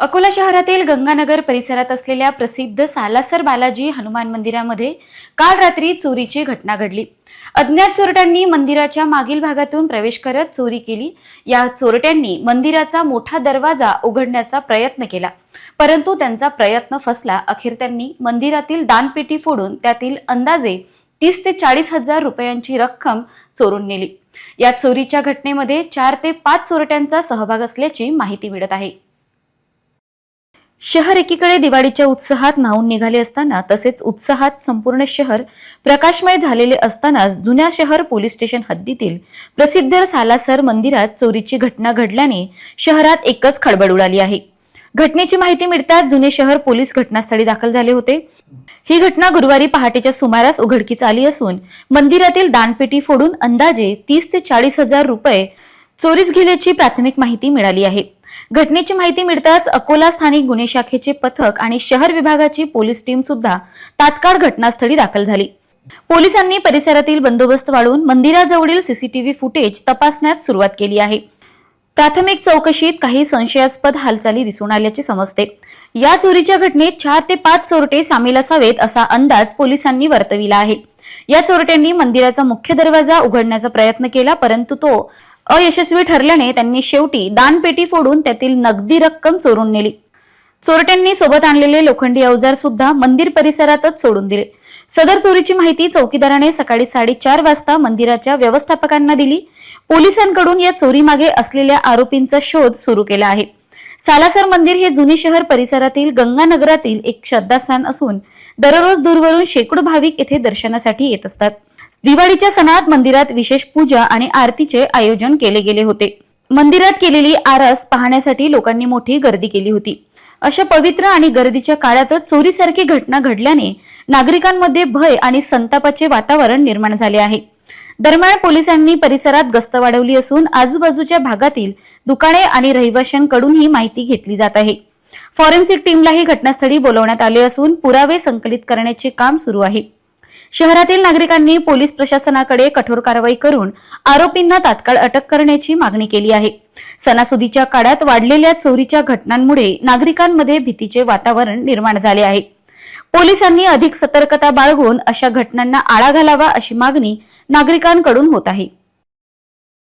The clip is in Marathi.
अकोला शहरातील गंगानगर परिसरात असलेल्या प्रसिद्ध सालासर बालाजी हनुमान मंदिरामध्ये काल रात्री चोरीची घटना घडली. अज्ञात चोरट्यांनी मंदिराच्या मागील भागातून प्रवेश करत चोरी केली. या चोरट्यांनी मंदिराचा मोठा दरवाजा उघडण्याचा प्रयत्न केला. परंतु त्यांचा प्रयत्न फसला. अखेर त्यांनी मंदिरातील दानपेटी फोडून त्यातील अंदाजे तीस ते चाळीस हजार रुपयांची रक्कम चोरून नेली. या चोरीच्या घटनेमध्ये चार ते पाच चोरट्यांचा सहभाग असल्याची माहिती मिळत आहे. शहर एकीकडे दिवाळीच्या उत्साहात न्हावून निघाले असताना तसेच उत्साहात संपूर्ण शहर प्रकाशमय झालेले असतानाच जुन्या शहर पोलीस स्टेशन हद्दीतील प्रसिद्ध सालासर मंदिरात चोरीची घटना घडल्याने शहरात एकच खळबळ उडाली आहे. घटनेची माहिती मिळताच जुने शहर पोलीस घटनास्थळी दाखल झाले होते. ही घटना गुरुवारी पहाटेच्या सुमारास उघडकीस आली असून मंदिरातील दानपेटी फोडून अंदाजे तीस ते चाळीस हजार रुपये चोरीस गेल्याची प्राथमिक माहिती मिळाली आहे. घटनेची माहिती मिळताच अकोला स्थानिक गुन्हे शाखेचे पथक आणि शहर विभागाची पोलीस टीम सुद्धा तात्काळ घटनास्थळी दाखल झाली. पोलिसांनी परिसरातील बंदोबस्त वाढवून मंदिराजवळील सीसीटीव्ही फुटेज तपासण्यात सुरुवात केली आहे. प्राथमिक चौकशीत काही संशयास्पद हालचाली दिसून आल्याचे समजते. या चोरीच्या घटनेत चार ते पाच चोरटे सामील असावेत असा अंदाज पोलिसांनी वर्तविला आहे. या चोरट्यांनी मंदिराचा मुख्य दरवाजा उघडण्याचा प्रयत्न केला परंतु तो अयशस्वी ठरल्याने त्यांनी शेवटी दानपेटी फोडून त्यातील नगदी रक्कम चोरून नेली. चोरट्यांनी सोबत आणलेले लोखंडी अवजार सुद्धा मंदिर परिसरातच सोडून दिले. सदर चोरीची माहिती चौकीदाराने सकाळी साडेचार वाजता मंदिराच्या व्यवस्थापकांना दिली. पोलिसांकडून या चोरीमागे असलेल्या आरोपींचा शोध सुरू केला आहे. सालासर मंदिर हे जुने शहर परिसरातील गंगानगरातील एक श्रद्धास्थान असून दररोज दूरवरून शेकडो भाविक येथे दर्शनासाठी येत असतात. दिवाळीच्या सणात मंदिरात विशेष पूजा आणि आरतीचे आयोजन केले गेले होते. मंदिरात केलेली आरस पाहण्यासाठी लोकांनी मोठी गर्दी केली होती. अशा पवित्र आणि गर्दीच्या काळातच चोरीसारखी घटना घडल्याने नागरिकांमध्ये भय आणि संतापाचे वातावरण निर्माण झाले आहे. दरम्यान पोलिसांनी परिसरात गस्त वाढवली असून आजूबाजूच्या भागातील दुकाने आणि रहिवाशांकडून ही माहिती घेतली जात आहे. फॉरेन्सिक टीमलाही घटनास्थळी बोलवण्यात आले असून पुरावे संकलित करण्याचे काम सुरू आहे. शहरातील नागरिकांनी पोलीस प्रशासनाकडे कठोर कारवाई करून आरोपींना तात्काळ अटक करण्याची मागणी केली आहे. सणासुदीच्या काळात वाढलेल्या चोरीच्या घटनांमुळे नागरिकांमध्ये भीतीचे वातावरण निर्माण झाले आहे. पोलिसांनी अधिक सतर्कता बाळगून अशा घटनांना आळा घालावा अशी मागणी नागरिकांकडून होत आहे.